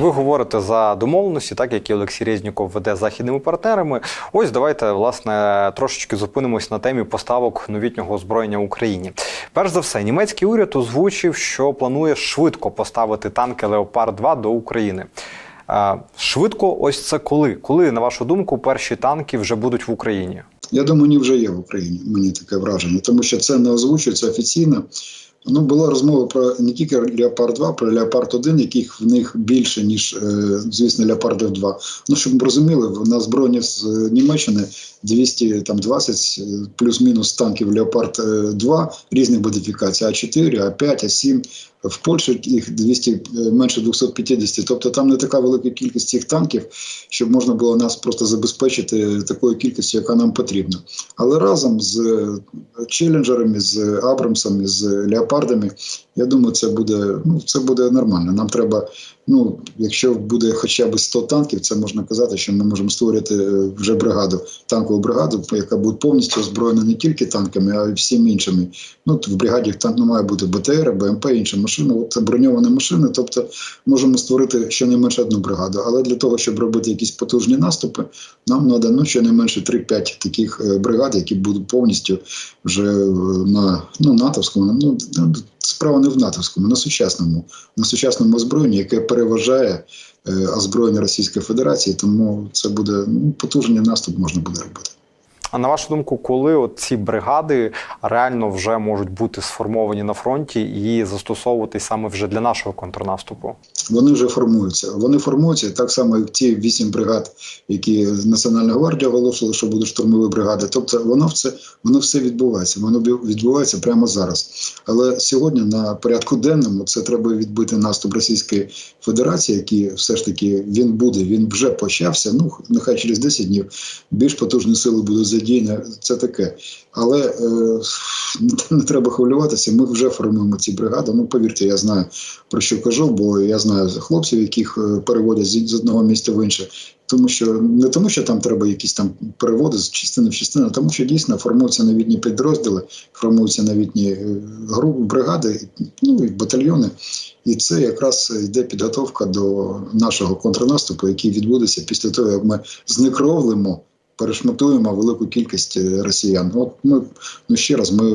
Ви говорите за домовленості, так які Олексій Резніков веде з західними партнерами. Ось давайте власне трошечки зупинимось на темі поставок новітнього озброєння Україні. Перш за все, німецький уряд озвучив, що планує швидко поставити танки Леопард 2 до України. Е, Швидко, ось це коли? Коли, на вашу думку, перші танки вже будуть в Україні? Я думаю, вони вже є в Україні. Мені таке враження, тому що це не озвучується офіційно. Ну, була розмова про не тільки Леопард 2, про Леопард 1, яких в них більше, ніж, е, звісно, Леопардів 2. Ну, щоб ми розуміли, на збройні з е, Німеччини 220 е, плюс-мінус танків Леопард 2 різних модифікацій, А4, А5, А7. В Польщі їх 200, е, менше 250. Тобто там не така велика кількість цих танків, щоб можна було нас просто забезпечити такою кількістю, яка нам потрібна. Але разом з е, челенджерами, з Абрамсами, з Леопардами, я думаю, це буде, ну, це буде нормально. Нам треба, ну, якщо буде хоча б 100 танків, це можна казати, що ми можемо створити е, вже бригаду, танкову бригаду, яка буде повністю озброєна не тільки танками, а й всіми іншими. Ну, в бригаді танк має бути БТР, БМП, інші машини. От броньовані машини. Тобто можемо створити щонайменше одну бригаду. Але для того, щоб робити якісь потужні наступи, нам треба ну, щонайменше 3-5 таких е, бригад, які будуть повністю вже е, на ну, натовському. Ну, справа не в натовському, на сучасному, на сучасному озброєнні, яке переважає е, озброєння Російської Федерації. Тому це буде ну, потужний наступ можна буде робити. А на вашу думку, коли ці бригади реально вже можуть бути сформовані на фронті і застосовуватись саме вже для нашого контрнаступу? Вони вже формуються. Вони формуються так само, як ті вісім бригад, які Національна гвардія оголошувала, що будуть штурмові бригади. Тобто, воно все воно все відбувається. Воно відбувається прямо зараз. Але сьогодні на порядку денному це треба відбити наступ Російської Федерації, який все ж таки він буде. Він вже почався. Ну нехай через 10 днів більш потужні сили будуть задіяні. Це таке. Але е, не треба хвилюватися. Ми вже формуємо ці бригади. Ну повірте, я знаю про що кажу, бо я знаю хлопців, яких е, переводять з одного місця в інше. Тому що не тому, що там треба якісь там переводи з частини в частину, а тому що дійсно формуються новітні підрозділи, формуються новітні групи, бригади, ну і батальйони. І це якраз йде підготовка до нашого контрнаступу, який відбудеться після того, як ми зникровлимо перешматуємо велику кількість росіян. От ми ну ще раз, ми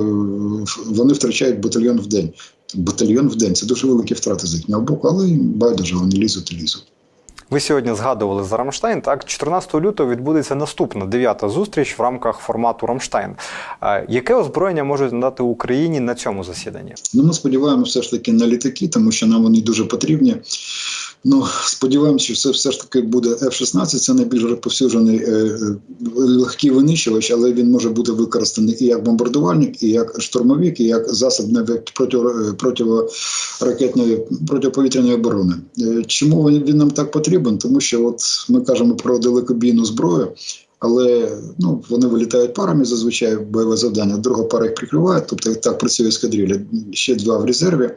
вони втрачають батальйон в день. Батальйон в день це дуже великі втрати з їхнього боку, але байдуже вони лізуть і лізуть. Ви сьогодні згадували за Рамштайн. Так, 14 лютого відбудеться наступна дев'ята зустріч в рамках формату Рамштайн. Яке озброєння можуть надати Україні на цьому засіданні? Ну, ми сподіваємося все ж таки на літаки, тому що нам вони дуже потрібні. Ну, сподіваємося, що це все ж таки буде F-16, Це найбільш розповсюджений е, легкий винищувач, але він може бути використаний і як бомбардувальник, і як штурмовик, і як засіб проти, протиракетної протиповітряної оборони. Е, чому він нам так потрібен? Тому що от ми кажемо про далекобійну зброю. Але ну вони вилітають парами зазвичай бойове завдання. Друга пара їх прикриває, тобто так працює ескадрилля. Ще два в резерві.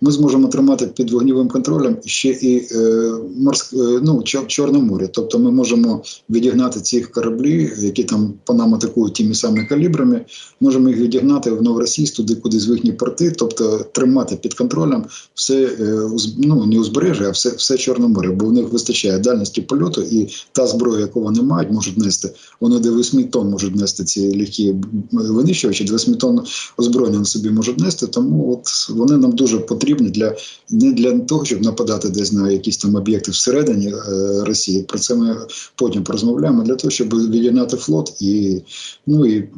Ми зможемо тримати під вогнівим контролем ще і е, морськ, е, ну, Чорне море. Тобто ми можемо відігнати ці кораблі, які там по нам атакують тими самими калібрами. Можемо їх відігнати в Новоросійськ, туди, куди з їхні порти, тобто тримати під контролем все е, ну, не узбережжя, а все все Чорне море, бо в них вистачає дальності польоту і та зброя, яку вони мають, можуть нести. Вони до 8 тонн можуть нести ці легкі винищувачі, до 8 тонн озброєння на собі можуть нести. Тому от вони нам дуже потрібні для не для того, щоб нападати десь на якісь там об'єкти всередині е, Росії. Про це ми потім порозмовляємо для того, щоб відігнати флот і ну і е,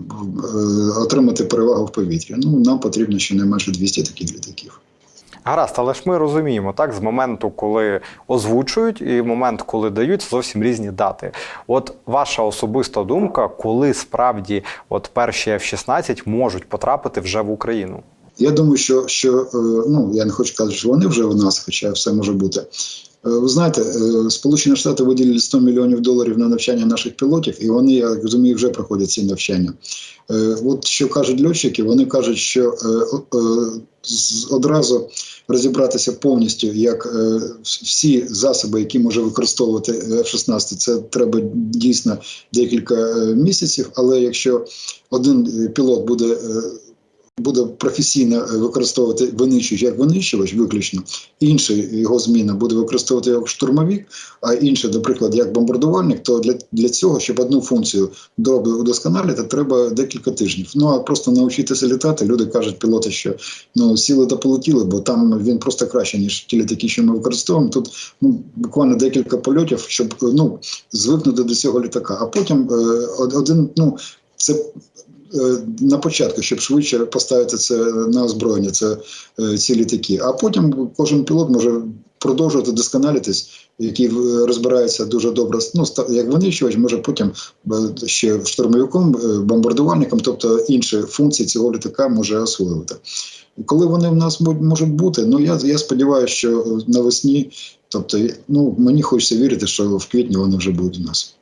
отримати перевагу в повітрі. Ну нам потрібно щонайменше 200 таких літаків. Гаразд, але ж ми розуміємо, так з моменту, коли озвучують, і момент, коли дають, зовсім різні дати. От ваша особиста думка, коли справді от перші F-16 можуть потрапити вже в Україну. Я думаю, що що ну я не хочу казати, що вони вже в нас, хоча все може бути. Ви знаєте, Сполучені Штати виділили 100 мільйонів доларів на навчання наших пілотів, і вони, я розумію, вже проходять ці навчання. От що кажуть льотчики, вони кажуть, що одразу розібратися повністю, як всі засоби, які може використовувати F-16, це треба дійсно декілька місяців. Але якщо один пілот буде буде професійно е, використовувати винищувач як винищувач виключно, інший його зміна буде використовувати як штурмовик, а інший, наприклад, як бомбардувальник, то для, для цього, щоб одну функцію добре удосконалити, треба декілька тижнів. Ну а просто навчитися літати. Люди кажуть, пілоти, що ну сіли та полетіли, бо там він просто краще, ніж ті літаки, що ми використовуємо. Тут ну, буквально декілька польотів, щоб ну звикнути до цього літака. А потім е, один, ну це на початку, щоб швидше поставити це на озброєння, це е, ці літаки. А потім кожен пілот може продовжувати досконалитись, який е, розбирається дуже добре. Ну як винищувач, може потім е, ще штурмовиком, е, бомбардувальником, тобто інші функції цього літака може освоювати. Коли вони в нас можуть бути, ну я, я сподіваюся, що навесні, тобто, ну мені хочеться вірити, що в квітні вони вже будуть у нас.